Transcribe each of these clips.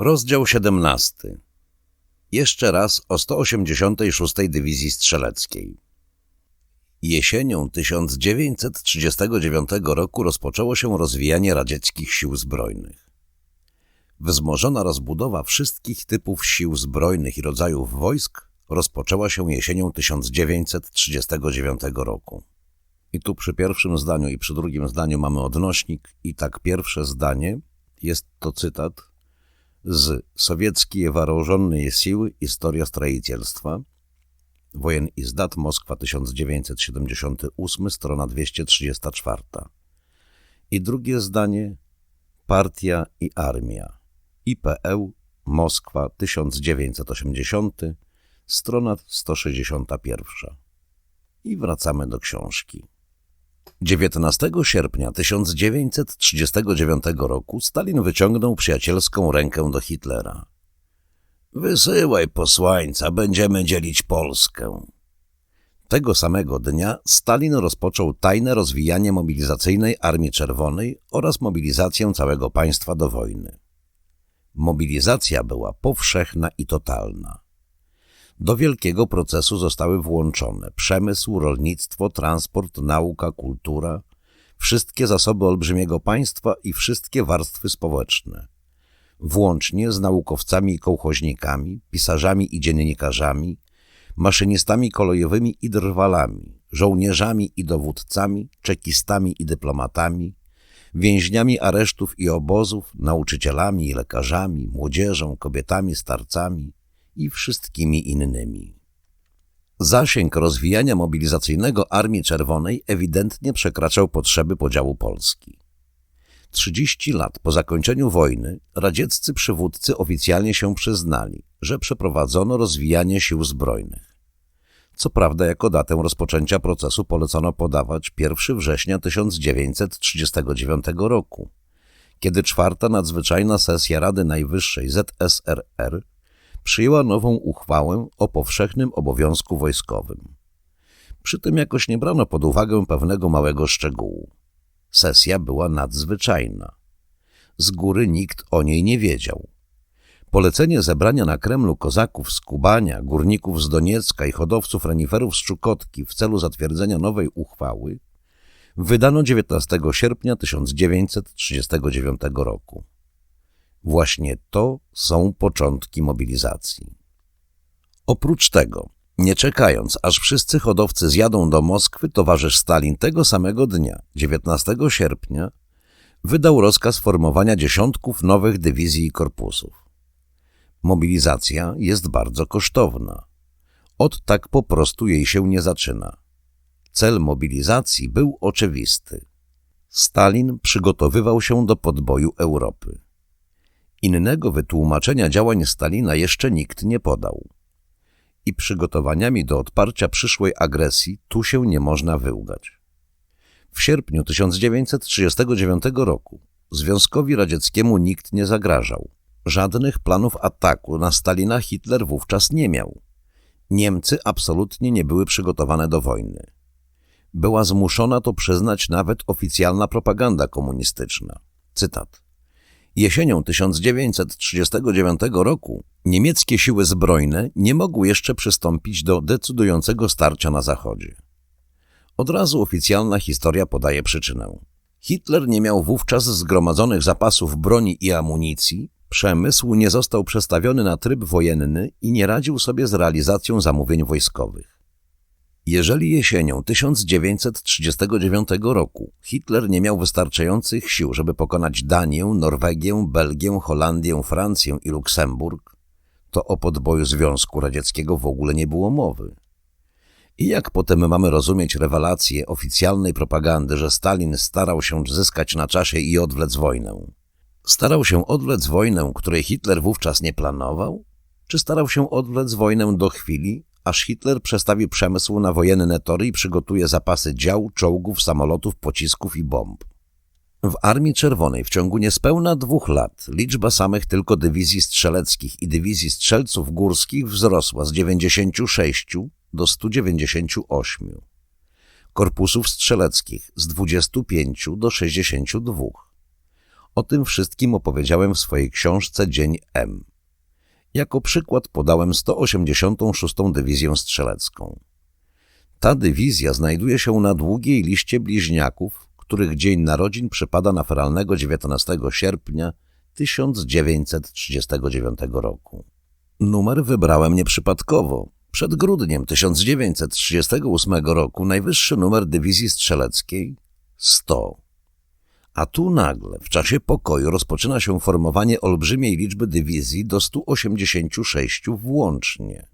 Rozdział 17. Jeszcze raz o 186 Dywizji Strzeleckiej. Jesienią 1939 roku rozpoczęło się rozwijanie radzieckich sił zbrojnych. Wzmożona rozbudowa wszystkich typów sił zbrojnych i rodzajów wojsk rozpoczęła się jesienią 1939 roku. I tu przy pierwszym zdaniu i przy drugim zdaniu mamy odnośnik i tak pierwsze zdanie jest to cytat z «Sowieckie вооруженные siły. Historia строительства», Wojen i zdat Moskwa 1978, strona 234. I drugie zdanie Partia i Armia IPL Moskwa 1980, strona 161. I wracamy do książki. 19 sierpnia 1939 roku Stalin wyciągnął przyjacielską rękę do Hitlera. Wysyłaj posłańca, będziemy dzielić Polskę. Tego samego dnia Stalin rozpoczął tajne rozwijanie mobilizacyjnej Armii Czerwonej oraz mobilizację całego państwa do wojny. Mobilizacja była powszechna i totalna. Do wielkiego procesu zostały włączone przemysł, rolnictwo, transport, nauka, kultura, wszystkie zasoby olbrzymiego państwa i wszystkie warstwy społeczne. Włącznie z naukowcami i kołchoźnikami, pisarzami i dziennikarzami, maszynistami kolejowymi i drwalami, żołnierzami i dowódcami, czekistami i dyplomatami, więźniami aresztów i obozów, nauczycielami i lekarzami, młodzieżą, kobietami, starcami, i wszystkimi innymi. Zasięg rozwijania mobilizacyjnego Armii Czerwonej ewidentnie przekraczał potrzeby podziału Polski. 30 lat po zakończeniu wojny radzieccy przywódcy oficjalnie się przyznali, że przeprowadzono rozwijanie sił zbrojnych. Co prawda jako datę rozpoczęcia procesu polecono podawać 1 września 1939 roku, kiedy czwarta nadzwyczajna sesja Rady Najwyższej ZSRR przyjęła nową uchwałę o powszechnym obowiązku wojskowym. Przy tym jakoś nie brano pod uwagę pewnego małego szczegółu. Sesja była nadzwyczajna. Z góry nikt o niej nie wiedział. Polecenie zebrania na Kremlu kozaków z Kubania, górników z Doniecka i hodowców reniferów z Czukotki w celu zatwierdzenia nowej uchwały wydano 19 sierpnia 1939 roku. Właśnie to są początki mobilizacji. Oprócz tego, nie czekając, aż wszyscy hodowcy zjadą do Moskwy, towarzysz Stalin tego samego dnia, 19 sierpnia, wydał rozkaz formowania dziesiątków nowych dywizji i korpusów. Mobilizacja jest bardzo kosztowna. Od tak po prostu jej się nie zaczyna. Cel mobilizacji był oczywisty. Stalin przygotowywał się do podboju Europy. Innego wytłumaczenia działań Stalina jeszcze nikt nie podał. I przygotowaniami do odparcia przyszłej agresji tu się nie można wyłgać. W sierpniu 1939 roku Związkowi Radzieckiemu nikt nie zagrażał. Żadnych planów ataku na Stalina Hitler wówczas nie miał. Niemcy absolutnie nie były przygotowane do wojny. Była zmuszona to przyznać nawet oficjalna propaganda komunistyczna. Cytat. Jesienią 1939 roku niemieckie siły zbrojne nie mogły jeszcze przystąpić do decydującego starcia na Zachodzie. Od razu oficjalna historia podaje przyczynę. Hitler nie miał wówczas zgromadzonych zapasów broni i amunicji, przemysł nie został przestawiony na tryb wojenny i nie radził sobie z realizacją zamówień wojskowych. Jeżeli jesienią 1939 roku Hitler nie miał wystarczających sił, żeby pokonać Danię, Norwegię, Belgię, Holandię, Francję i Luksemburg, to o podboju Związku Radzieckiego w ogóle nie było mowy. I jak potem mamy rozumieć rewelację oficjalnej propagandy, że Stalin starał się zyskać na czasie i odwlec wojnę? Starał się odwlec wojnę, której Hitler wówczas nie planował? Czy starał się odwlec wojnę do chwili, aż Hitler przestawi przemysł na wojenne tory i przygotuje zapasy dział, czołgów, samolotów, pocisków i bomb. W Armii Czerwonej w ciągu niespełna dwóch lat liczba samych tylko dywizji strzeleckich i dywizji strzelców górskich wzrosła z 96 do 198, korpusów strzeleckich z 25 do 62 O tym wszystkim opowiedziałem w swojej książce Dzień M. Jako przykład podałem 186. Dywizję Strzelecką. Ta dywizja znajduje się na długiej liście bliźniaków, których dzień narodzin przypada na feralnego 19 sierpnia 1939 roku. Numer wybrałem nieprzypadkowo. Przed grudniem 1938 roku najwyższy numer dywizji strzeleckiej 100. A tu nagle, w czasie pokoju, rozpoczyna się formowanie olbrzymiej liczby dywizji do 186 włącznie.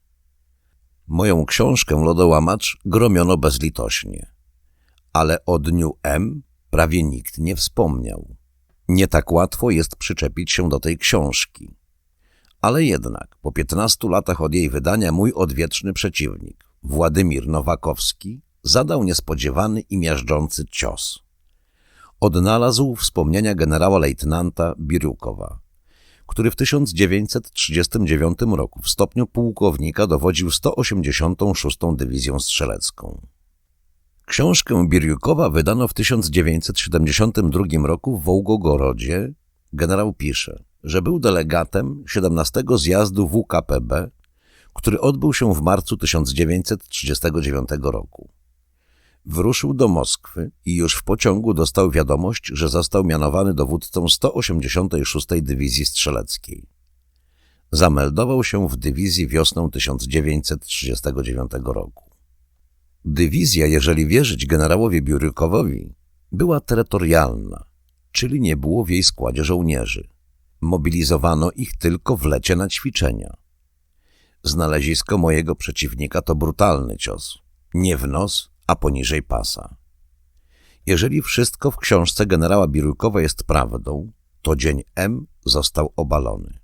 Moją książkę Lodołamacz gromiono bezlitośnie. Ale o dniu M prawie nikt nie wspomniał. Nie tak łatwo jest przyczepić się do tej książki. Ale jednak, po 15 latach od jej wydania, mój odwieczny przeciwnik, Władimir Nowakowski, zadał niespodziewany i miażdżący cios. Odnalazł wspomnienia generała lejtnanta Birukowa, który w 1939 roku w stopniu pułkownika dowodził 186. Dywizją Strzelecką. Książkę Birjukowa wydano w 1972 roku w Wołgogorodzie. Generał pisze, że był delegatem 17 zjazdu WKPB, który odbył się w marcu 1939 roku. Wruszył do Moskwy i już w pociągu dostał wiadomość, że został mianowany dowódcą 186 Dywizji Strzeleckiej. Zameldował się w dywizji wiosną 1939 roku. Dywizja, jeżeli wierzyć generałowi Biurykowowi, była terytorialna, czyli nie było w jej składzie żołnierzy. Mobilizowano ich tylko w lecie na ćwiczenia. Znalezisko mojego przeciwnika to brutalny cios. Nie w nos, a poniżej pasa. Jeżeli wszystko w książce generała Birukowa jest prawdą, to dzień M został obalony.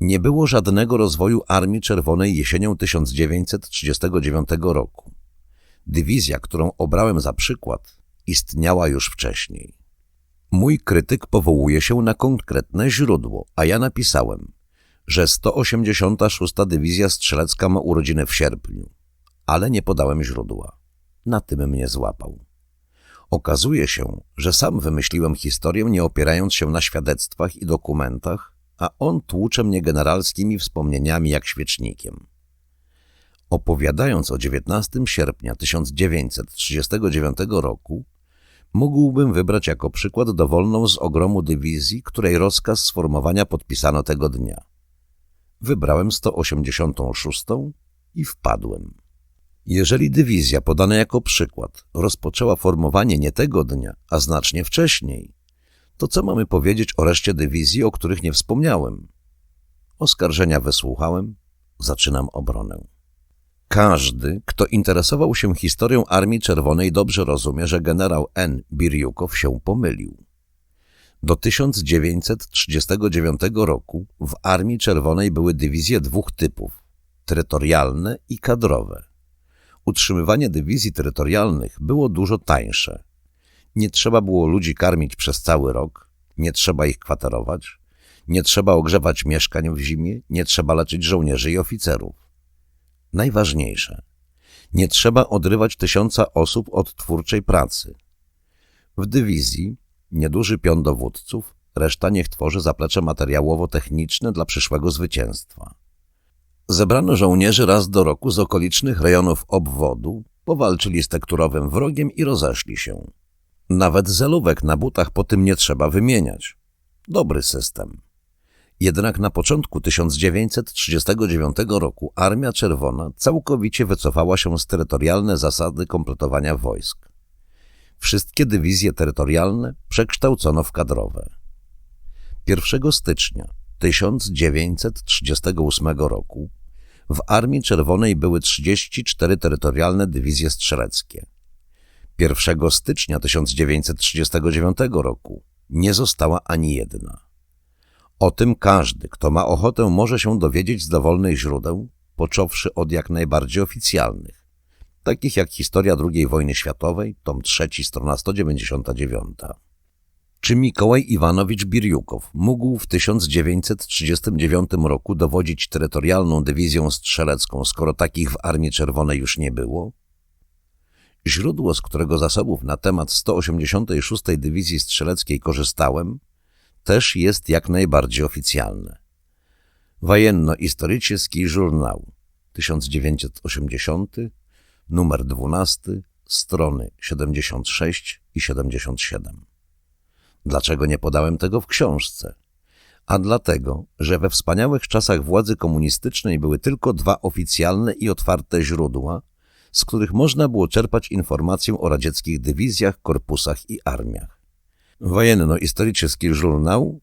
Nie było żadnego rozwoju Armii Czerwonej jesienią 1939 roku. Dywizja, którą obrałem za przykład, istniała już wcześniej. Mój krytyk powołuje się na konkretne źródło, a ja napisałem, że 186. Dywizja Strzelecka ma urodziny w sierpniu, ale nie podałem źródła. Na tym mnie złapał. Okazuje się, że sam wymyśliłem historię nie opierając się na świadectwach i dokumentach, a on tłucze mnie generalskimi wspomnieniami jak świecznikiem. Opowiadając o 19 sierpnia 1939 roku, mógłbym wybrać jako przykład dowolną z ogromu dywizji, której rozkaz sformowania podpisano tego dnia. Wybrałem 186 i wpadłem. Jeżeli dywizja podana jako przykład rozpoczęła formowanie nie tego dnia, a znacznie wcześniej, to co mamy powiedzieć o reszcie dywizji, o których nie wspomniałem? Oskarżenia wysłuchałem, zaczynam obronę. Każdy, kto interesował się historią Armii Czerwonej dobrze rozumie, że generał N. Birjukow się pomylił. Do 1939 roku w Armii Czerwonej były dywizje dwóch typów – terytorialne i kadrowe. Utrzymywanie dywizji terytorialnych było dużo tańsze. Nie trzeba było ludzi karmić przez cały rok, nie trzeba ich kwaterować, nie trzeba ogrzewać mieszkań w zimie, nie trzeba leczyć żołnierzy i oficerów. Najważniejsze. Nie trzeba odrywać tysiąca osób od twórczej pracy. W dywizji nieduży pion dowódców, reszta niech tworzy zaplecze materiałowo-techniczne dla przyszłego zwycięstwa. Zebrano żołnierzy raz do roku z okolicznych rejonów obwodu, powalczyli z tekturowym wrogiem i rozeszli się. Nawet zelówek na butach po tym nie trzeba wymieniać. Dobry system. Jednak na początku 1939 roku Armia Czerwona całkowicie wycofała się z terytorialne zasady kompletowania wojsk. Wszystkie dywizje terytorialne przekształcono w kadrowe. 1 stycznia 1938 roku w Armii Czerwonej były 34 terytorialne dywizje strzeleckie. 1 stycznia 1939 roku nie została ani jedna. O tym każdy, kto ma ochotę, może się dowiedzieć z dowolnych źródeł, począwszy od jak najbardziej oficjalnych, takich jak Historia II wojny światowej, tom 3, strona 199. Czy Mikołaj Iwanowicz Birjukow mógł w 1939 roku dowodzić terytorialną dywizją strzelecką, skoro takich w Armii Czerwonej już nie było? Źródło, z którego zasobów na temat 186 Dywizji Strzeleckiej korzystałem, też jest jak najbardziej oficjalne. Wojenno-Historyczny Żurnał 1980, numer 12, strony 76 i 77. Dlaczego nie podałem tego w książce? A dlatego, że we wspaniałych czasach władzy komunistycznej były tylko dwa oficjalne i otwarte źródła, z których można było czerpać informację o radzieckich dywizjach, korpusach i armiach. Wojenno-Historyczny Żurnał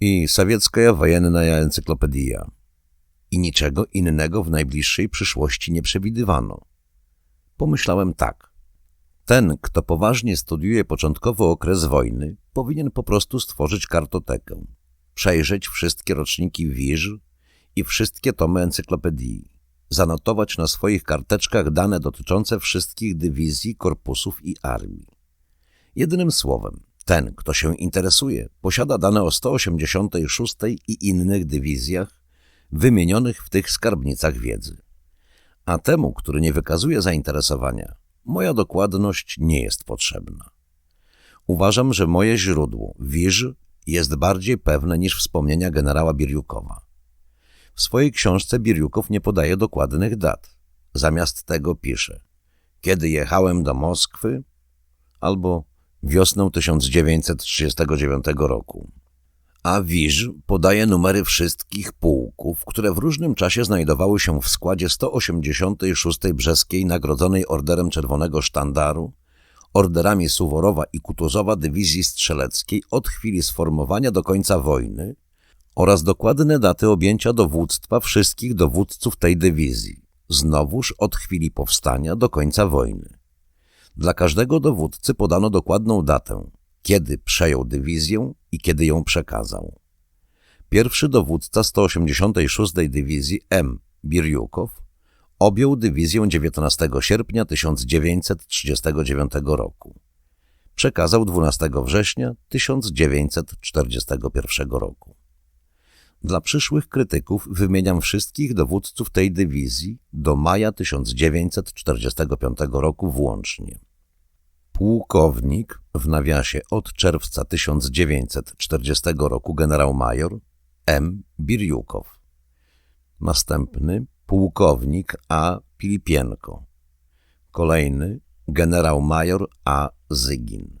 i Sowiecka Wojenna Encyklopedia. I niczego innego w najbliższej przyszłości nie przewidywano. Pomyślałem tak. Ten, kto poważnie studiuje początkowy okres wojny, powinien po prostu stworzyć kartotekę, przejrzeć wszystkie roczniki WIŻ i wszystkie tomy encyklopedii, zanotować na swoich karteczkach dane dotyczące wszystkich dywizji, korpusów i armii. Jednym słowem, ten, kto się interesuje, posiada dane o 186 i innych dywizjach wymienionych w tych skarbnicach wiedzy. A temu, który nie wykazuje zainteresowania, moja dokładność nie jest potrzebna. Uważam, że moje źródło, WIŻ, jest bardziej pewne niż wspomnienia generała Birjukowa. W swojej książce Birjukow nie podaje dokładnych dat. Zamiast tego pisze Kiedy jechałem do Moskwy albo wiosną 1939 roku. A WIŻ podaje numery wszystkich pułków, które w różnym czasie znajdowały się w składzie 186 Brzeskiej nagrodzonej Orderem Czerwonego Sztandaru, orderami Suworowa i Kutuzowa Dywizji Strzeleckiej od chwili sformowania do końca wojny oraz dokładne daty objęcia dowództwa wszystkich dowódców tej dywizji, znowuż od chwili powstania do końca wojny. Dla każdego dowódcy podano dokładną datę, kiedy przejął dywizję i kiedy ją przekazał. Pierwszy dowódca 186 Dywizji M. Birjukow objął dywizję 19 sierpnia 1939 roku. Przekazał 12 września 1941 roku. Dla przyszłych krytyków wymieniam wszystkich dowódców tej dywizji do maja 1945 roku włącznie. Pułkownik, w nawiasie od czerwca 1940 roku generał-major M. Birjukow. Następny pułkownik A. Pilipienko. Kolejny generał-major A. Zygin.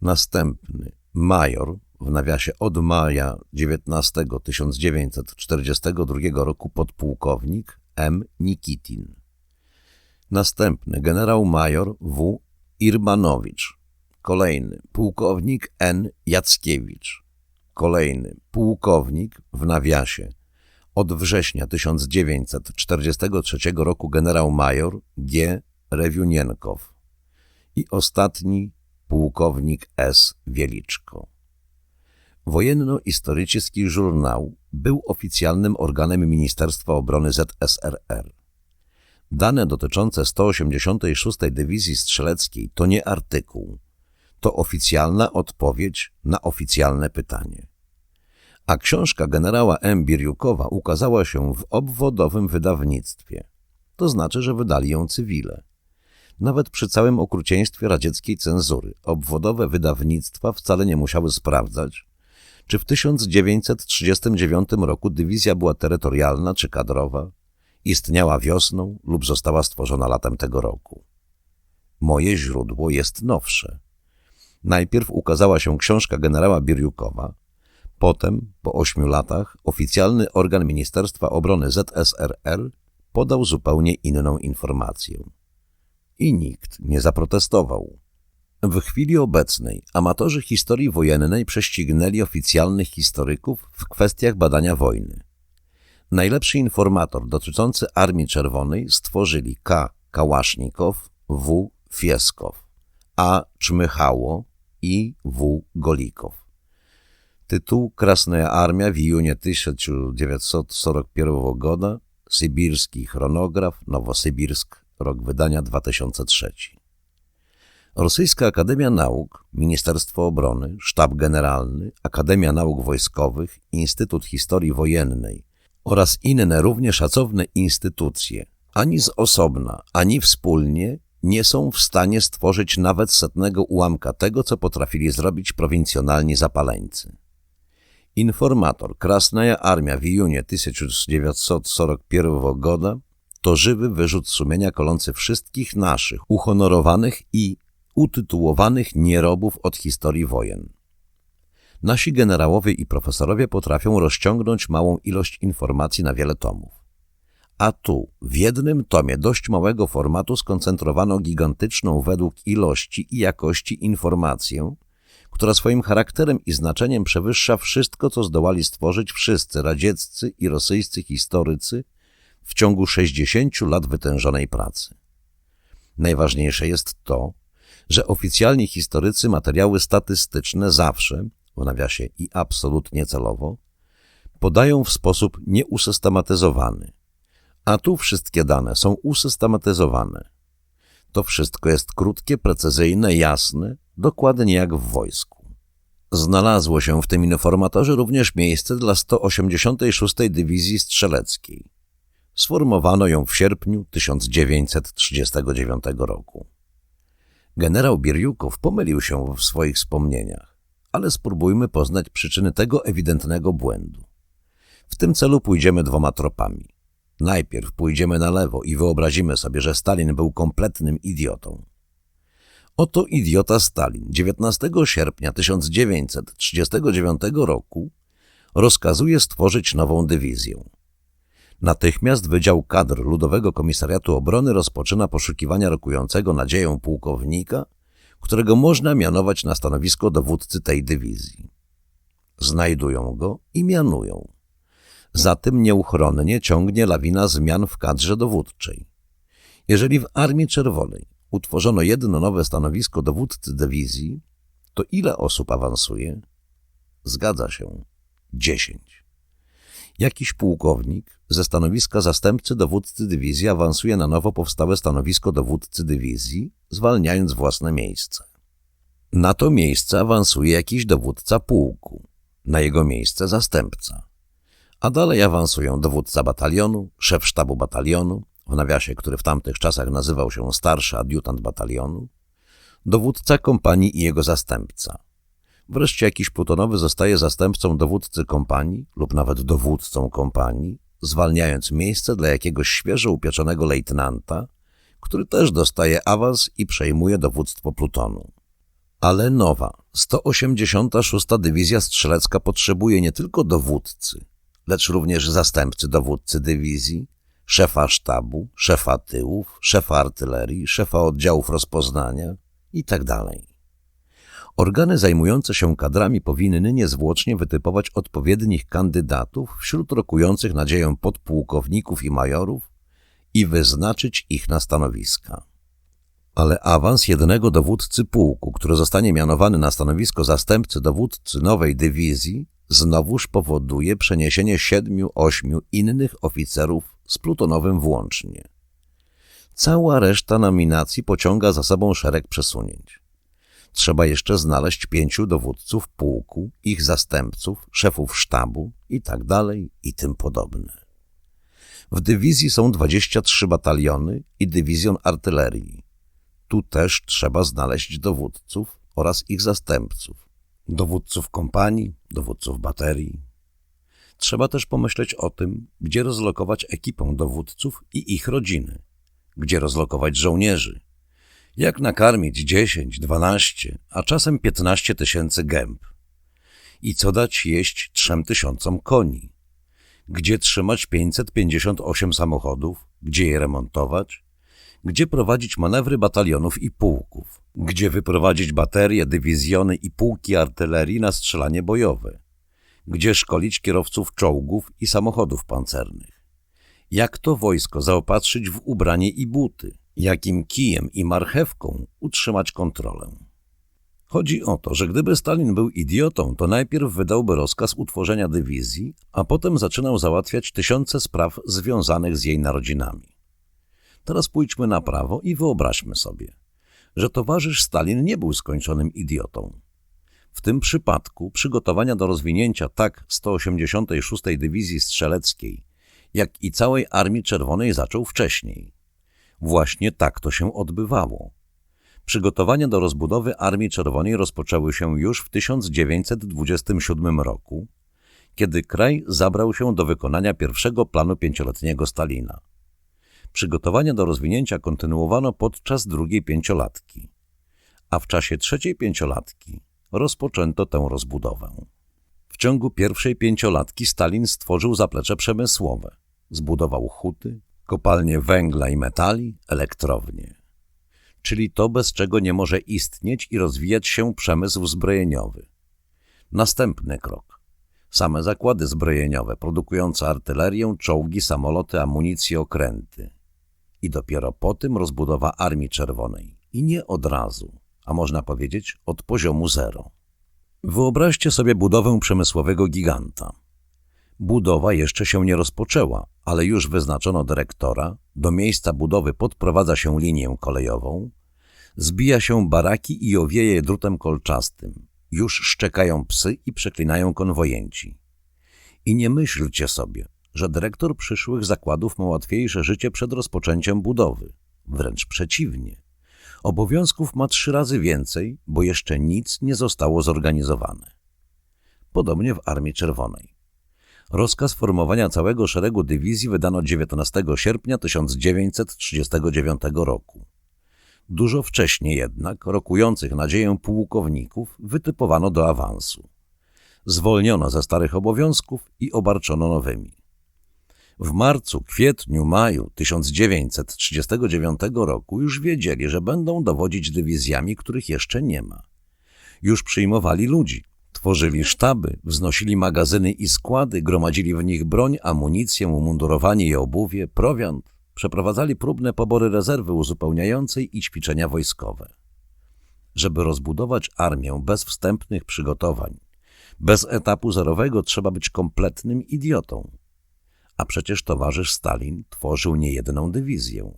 Następny major, w nawiasie od maja 19 1942 roku podpułkownik M. Nikitin. Następny generał-major W. Irmanowicz. Kolejny pułkownik N. Jackiewicz. Kolejny pułkownik w nawiasie od września 1943 roku generał-major G. Rewiunienkow i ostatni pułkownik S. Wieliczko. Wojenno-Historyczny Żurnał był oficjalnym organem Ministerstwa Obrony ZSRR. Dane dotyczące 186 Dywizji Strzeleckiej to nie artykuł, to oficjalna odpowiedź na oficjalne pytanie. A książka generała M. Birjukowa ukazała się w obwodowym wydawnictwie. To znaczy, że wydali ją cywile. Nawet przy całym okrucieństwie radzieckiej cenzury obwodowe wydawnictwa wcale nie musiały sprawdzać, czy w 1939 roku dywizja była terytorialna czy kadrowa, istniała wiosną lub została stworzona latem tego roku. Moje źródło jest nowsze. Najpierw ukazała się książka generała Birjukowa, potem, po ośmiu latach, oficjalny organ Ministerstwa Obrony ZSRR podał zupełnie inną informację. I nikt nie zaprotestował. W chwili obecnej amatorzy historii wojennej prześcignęli oficjalnych historyków w kwestiach badania wojny. Najlepszy informator dotyczący Armii Czerwonej stworzyli K. Kałasznikow, W. Fieskow, A. Czmychało i W. Golikow. Tytuł Krasna Armia w ijunie 1941 года, Sybirski chronograf, Nowosybirsk, rok wydania 2003. Rosyjska Akademia Nauk, Ministerstwo Obrony, Sztab Generalny, Akademia Nauk Wojskowych, Instytut Historii Wojennej, oraz inne równie szacowne instytucje, ani z osobna, ani wspólnie nie są w stanie stworzyć nawet setnego ułamka tego, co potrafili zrobić prowincjonalni zapaleńcy. Informator Krasnaja Armia w ijunie 1941 года to żywy wyrzut sumienia kolący wszystkich naszych uhonorowanych i utytułowanych nierobów od historii wojen. Nasi generałowie i profesorowie potrafią rozciągnąć małą ilość informacji na wiele tomów. A tu w jednym tomie dość małego formatu skoncentrowano gigantyczną według ilości i jakości informację, która swoim charakterem i znaczeniem przewyższa wszystko, co zdołali stworzyć wszyscy radzieccy i rosyjscy historycy w ciągu 60 lat wytężonej pracy. Najważniejsze jest to, że oficjalni historycy materiały statystyczne zawsze, w nawiasie i absolutnie celowo, podają w sposób nieusystematyzowany, a tu wszystkie dane są usystematyzowane. To wszystko jest krótkie, precyzyjne, jasne, dokładnie jak w wojsku. Znalazło się w tym informatorze również miejsce dla 186. Dywizji Strzeleckiej. Sformowano ją w sierpniu 1939 roku. Generał Birjukow pomylił się w swoich wspomnieniach, ale spróbujmy poznać przyczyny tego ewidentnego błędu. W tym celu pójdziemy dwoma tropami. Najpierw pójdziemy na lewo i wyobrazimy sobie, że Stalin był kompletnym idiotą. Oto idiota Stalin 19 sierpnia 1939 roku rozkazuje stworzyć nową dywizję. Natychmiast Wydział Kadr Ludowego Komisariatu Obrony rozpoczyna poszukiwania rokującego nadzieją pułkownika, którego można mianować na stanowisko dowódcy tej dywizji. Znajdują go i mianują. Za tym nieuchronnie ciągnie lawina zmian w kadrze dowódczej. Jeżeli w Armii Czerwonej utworzono jedno nowe stanowisko dowódcy dywizji, to ile osób awansuje? Zgadza się. Dziesięć. Jakiś pułkownik ze stanowiska zastępcy dowódcy dywizji awansuje na nowo powstałe stanowisko dowódcy dywizji, zwalniając własne miejsce. Na to miejsce awansuje jakiś dowódca pułku, na jego miejsce zastępca. A dalej awansują dowódca batalionu, szef sztabu batalionu, w nawiasie, który w tamtych czasach nazywał się starszy adiutant batalionu, dowódca kompanii i jego zastępca. Wreszcie jakiś plutonowy zostaje zastępcą dowódcy kompanii lub nawet dowódcą kompanii, zwalniając miejsce dla jakiegoś świeżo upieczonego lejtnanta, który też dostaje awans i przejmuje dowództwo plutonu. Ale nowa, 186. Dywizja Strzelecka potrzebuje nie tylko dowódcy, lecz również zastępcy dowódcy dywizji, szefa sztabu, szefa tyłów, szefa artylerii, szefa oddziałów rozpoznania itd. Organy zajmujące się kadrami powinny niezwłocznie wytypować odpowiednich kandydatów wśród rokujących nadzieję podpułkowników i majorów i wyznaczyć ich na stanowiska. Ale awans jednego dowódcy pułku, który zostanie mianowany na stanowisko zastępcy dowódcy nowej dywizji, znowuż powoduje przeniesienie siedmiu, ośmiu innych oficerów z plutonowym włącznie. Cała reszta nominacji pociąga za sobą szereg przesunięć. Trzeba jeszcze znaleźć pięciu dowódców pułku, ich zastępców, szefów sztabu i tak dalej i tym podobne. W dywizji są 23 bataliony i dywizjon artylerii. Tu też trzeba znaleźć dowódców oraz ich zastępców, dowódców kompanii, dowódców baterii. Trzeba też pomyśleć o tym, gdzie rozlokować ekipę dowódców i ich rodziny, gdzie rozlokować żołnierzy, jak nakarmić 10, 12, a czasem 15 tysięcy gęb? I co dać jeść trzem tysiącom koni, gdzie trzymać 558 samochodów, gdzie je remontować, gdzie prowadzić manewry batalionów i pułków, gdzie wyprowadzić baterie, dywizjony i pułki artylerii na strzelanie bojowe, gdzie szkolić kierowców czołgów i samochodów pancernych. Jak to wojsko zaopatrzyć w ubranie i buty, jakim kijem i marchewką utrzymać kontrolę. Chodzi o to, że gdyby Stalin był idiotą, to najpierw wydałby rozkaz utworzenia dywizji, a potem zaczynał załatwiać tysiące spraw związanych z jej narodzinami. Teraz pójdźmy na prawo i wyobraźmy sobie, że towarzysz Stalin nie był skończonym idiotą. W tym przypadku przygotowania do rozwinięcia tak 186. Dywizji Strzeleckiej, jak i całej Armii Czerwonej zaczął wcześniej. Właśnie tak to się odbywało. Przygotowania do rozbudowy Armii Czerwonej rozpoczęły się już w 1927 roku, kiedy kraj zabrał się do wykonania pierwszego planu pięcioletniego Stalina. Przygotowania do rozwinięcia kontynuowano podczas drugiej pięciolatki, a w czasie trzeciej pięciolatki rozpoczęto tę rozbudowę. W ciągu pierwszej pięciolatki Stalin stworzył zaplecze przemysłowe, zbudował huty, kopalnie węgla i metali, elektrownie. Czyli to, bez czego nie może istnieć i rozwijać się przemysł zbrojeniowy. Następny krok. Same zakłady zbrojeniowe, produkujące artylerię, czołgi, samoloty, amunicję, okręty. I dopiero po tym rozbudowa Armii Czerwonej. I nie od razu, a można powiedzieć od poziomu zero. Wyobraźcie sobie budowę przemysłowego giganta. Budowa jeszcze się nie rozpoczęła, ale już wyznaczono dyrektora, do miejsca budowy podprowadza się linię kolejową, zbija się baraki i owieje drutem kolczastym. Już szczekają psy i przeklinają konwojenci. I nie myślcie sobie, że dyrektor przyszłych zakładów ma łatwiejsze życie przed rozpoczęciem budowy. Wręcz przeciwnie. Obowiązków ma trzy razy więcej, bo jeszcze nic nie zostało zorganizowane. Podobnie w Armii Czerwonej. Rozkaz formowania całego szeregu dywizji wydano 19 sierpnia 1939 roku. Dużo wcześniej jednak rokujących nadzieję pułkowników wytypowano do awansu. Zwolniono ze starych obowiązków i obarczono nowymi. W marcu, kwietniu, maju 1939 roku już wiedzieli, że będą dowodzić dywizjami, których jeszcze nie ma. Już przyjmowali ludzi, tworzyli sztaby, wznosili magazyny i składy, gromadzili w nich broń, amunicję, umundurowanie i obuwie, prowiant, przeprowadzali próbne pobory rezerwy uzupełniającej i ćwiczenia wojskowe. Żeby rozbudować armię bez wstępnych przygotowań, bez etapu zerowego trzeba być kompletnym idiotą. A przecież towarzysz Stalin tworzył niejedną dywizję.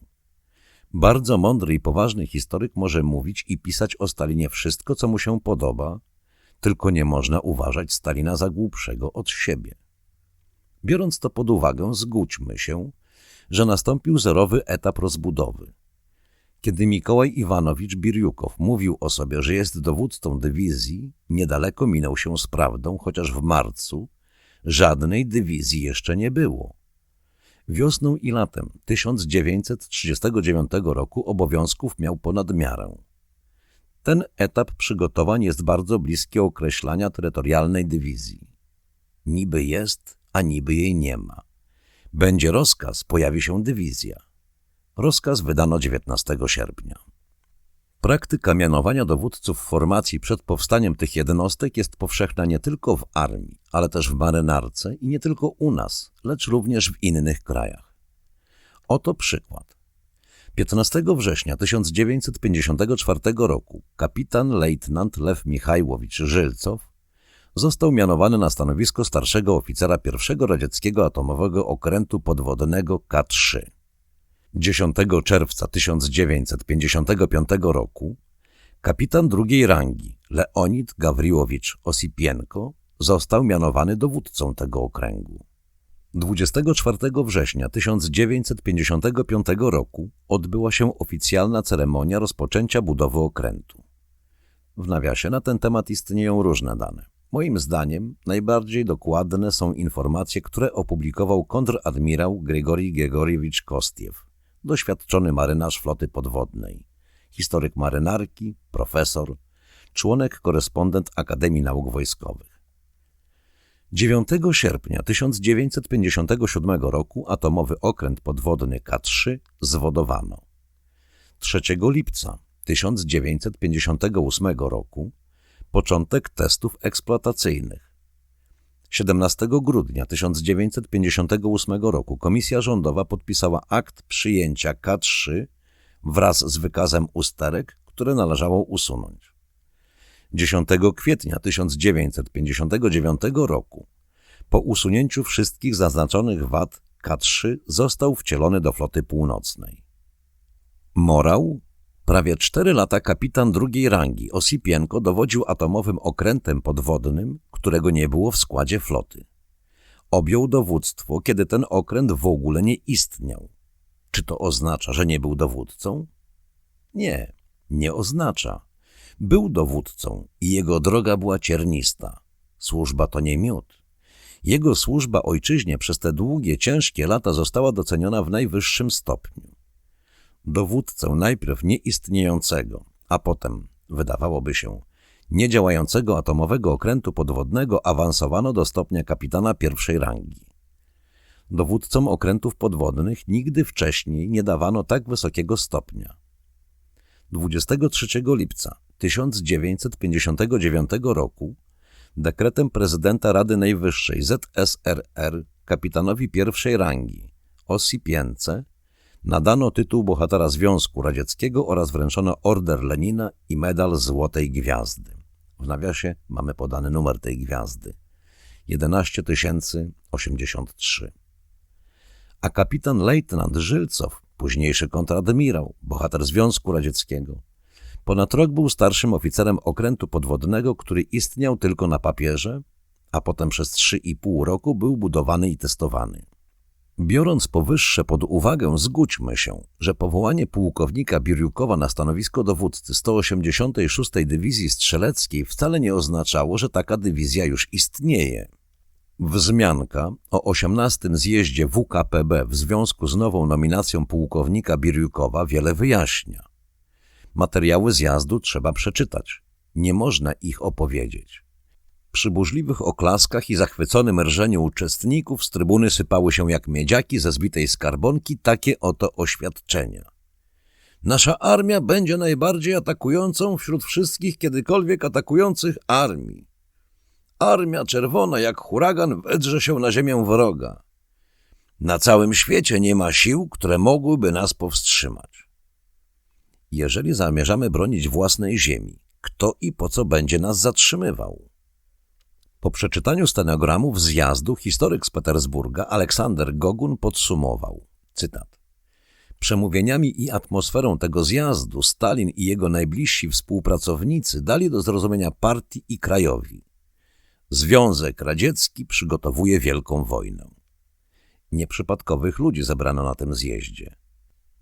Bardzo mądry i poważny historyk może mówić i pisać o Stalinie wszystko, co mu się podoba, tylko nie można uważać Stalina za głupszego od siebie. Biorąc to pod uwagę, zgódźmy się, że nastąpił zerowy etap rozbudowy. Kiedy Mikołaj Iwanowicz Birjukow mówił o sobie, że jest dowódcą dywizji, niedaleko minął się z prawdą, chociaż w marcu żadnej dywizji jeszcze nie było. Wiosną i latem 1939 roku obowiązków miał ponad miarę. Ten etap przygotowań jest bardzo bliski określania terytorialnej dywizji. Niby jest, a niby jej nie ma. Będzie rozkaz, pojawi się dywizja. Rozkaz wydano 19 sierpnia. Praktyka mianowania dowódców formacji przed powstaniem tych jednostek jest powszechna nie tylko w armii, ale też w marynarce i nie tylko u nas, lecz również w innych krajach. Oto przykład. 15 września 1954 roku kapitan lejtnant Lew Michajłowicz Żylcow został mianowany na stanowisko starszego oficera pierwszego radzieckiego atomowego okrętu podwodnego K-3. 10 czerwca 1955 roku kapitan drugiej rangi Leonid Gawriłowicz Osipienko został mianowany dowódcą tego okręgu. 24 września 1955 roku odbyła się oficjalna ceremonia rozpoczęcia budowy okrętu. W nawiasie na ten temat istnieją różne dane. Moim zdaniem najbardziej dokładne są informacje, które opublikował kontradmirał Grigori Gregoriewicz Kostiew, doświadczony marynarz floty podwodnej, historyk marynarki, profesor, członek korespondent Akademii Nauk Wojskowych. 9 sierpnia 1957 roku atomowy okręt podwodny K3 zwodowano. 3 lipca 1958 roku początek testów eksploatacyjnych. 17 grudnia 1958 roku Komisja Rządowa podpisała akt przyjęcia K3 wraz z wykazem usterek, które należało usunąć. 10 kwietnia 1959 roku po usunięciu wszystkich zaznaczonych wad K3 został wcielony do floty północnej. Morał Prawie cztery lata kapitan drugiej rangi Osipienko dowodził atomowym okrętem podwodnym, którego nie było w składzie floty. Objął dowództwo, kiedy ten okręt w ogóle nie istniał. Czy to oznacza, że nie był dowódcą? Nie, nie oznacza. Był dowódcą i jego droga była ciernista. Służba to nie miód. Jego służba ojczyźnie przez te długie, ciężkie lata została doceniona w najwyższym stopniu. Dowódcę najpierw nieistniejącego, a potem, wydawałoby się, niedziałającego atomowego okrętu podwodnego awansowano do stopnia kapitana pierwszej rangi. Dowódcom okrętów podwodnych nigdy wcześniej nie dawano tak wysokiego stopnia. 23 lipca 1959 roku dekretem prezydenta Rady Najwyższej ZSRR kapitanowi pierwszej rangi Osi Pience nadano tytuł bohatera Związku Radzieckiego oraz wręczono Order Lenina i medal Złotej Gwiazdy. W nawiasie mamy podany numer tej gwiazdy. 11083. A kapitan lejtnant Żylcow, późniejszy kontradmirał, bohater Związku Radzieckiego, ponad rok był starszym oficerem okrętu podwodnego, który istniał tylko na papierze, a potem przez trzy i pół roku był budowany i testowany. Biorąc powyższe pod uwagę, zgódźmy się, że powołanie pułkownika Biriukowa na stanowisko dowódcy 186. Dywizji Strzeleckiej wcale nie oznaczało, że taka dywizja już istnieje. Wzmianka o 18. zjeździe WKPB w związku z nową nominacją pułkownika Biriukowa wiele wyjaśnia. Materiały zjazdu trzeba przeczytać. Nie można ich opowiedzieć. Przy burzliwych oklaskach i zachwyconym rżeniu uczestników z trybuny sypały się jak miedziaki ze zbitej skarbonki takie oto oświadczenia. Nasza armia będzie najbardziej atakującą wśród wszystkich kiedykolwiek atakujących armii. Armia czerwona jak huragan wedrze się na ziemię wroga. Na całym świecie nie ma sił, które mogłyby nas powstrzymać. Jeżeli zamierzamy bronić własnej ziemi, kto i po co będzie nas zatrzymywał? Po przeczytaniu stenogramów zjazdu historyk z Petersburga Aleksander Gogun podsumował, cytat, Przemówieniami i atmosferą tego zjazdu Stalin i jego najbliżsi współpracownicy dali do zrozumienia partii i krajowi. Związek Radziecki przygotowuje wielką wojnę. Nieprzypadkowych ludzi zebrano na tym zjeździe.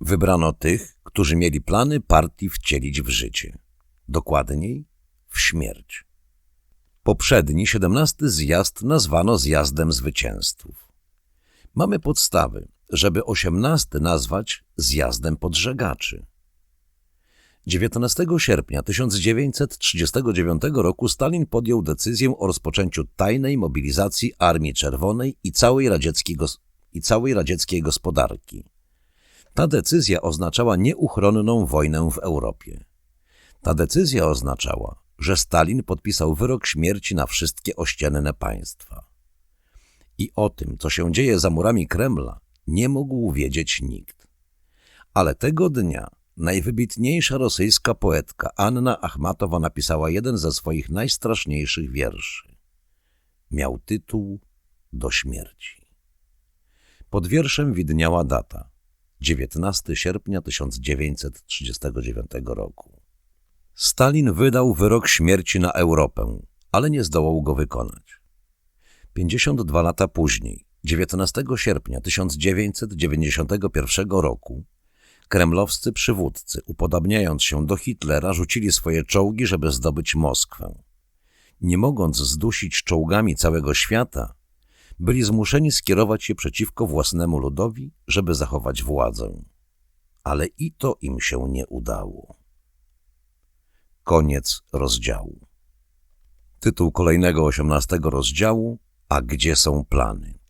Wybrano tych, którzy mieli plany partii wcielić w życie. Dokładniej, w śmierć. Poprzedni, siedemnasty zjazd nazwano zjazdem zwycięzców. Mamy podstawy, żeby osiemnasty nazwać zjazdem podżegaczy. 19 sierpnia 1939 roku Stalin podjął decyzję o rozpoczęciu tajnej mobilizacji Armii Czerwonej i całej radzieckiej, i całej radzieckiej gospodarki. Ta decyzja oznaczała nieuchronną wojnę w Europie. Ta decyzja oznaczała, że Stalin podpisał wyrok śmierci na wszystkie ościenne państwa. I o tym, co się dzieje za murami Kremla, nie mógł wiedzieć nikt. Ale tego dnia najwybitniejsza rosyjska poetka Anna Achmatowa napisała jeden ze swoich najstraszniejszych wierszy. Miał tytuł Do śmierci. Pod wierszem widniała data 19 sierpnia 1939 roku. Stalin wydał wyrok śmierci na Europę, ale nie zdołał go wykonać. 52 lata później, 19 sierpnia 1991 roku, kremlowscy przywódcy, upodabniając się do Hitlera, rzucili swoje czołgi, żeby zdobyć Moskwę. Nie mogąc zdusić czołgami całego świata, byli zmuszeni skierować je przeciwko własnemu ludowi, żeby zachować władzę. Ale i to im się nie udało. Koniec rozdziału. Tytuł kolejnego osiemnastego rozdziału A gdzie są plany?